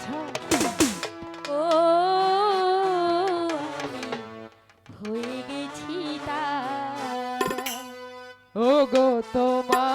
গেছো ও হয়ে গেছি তা। ও গো তোমার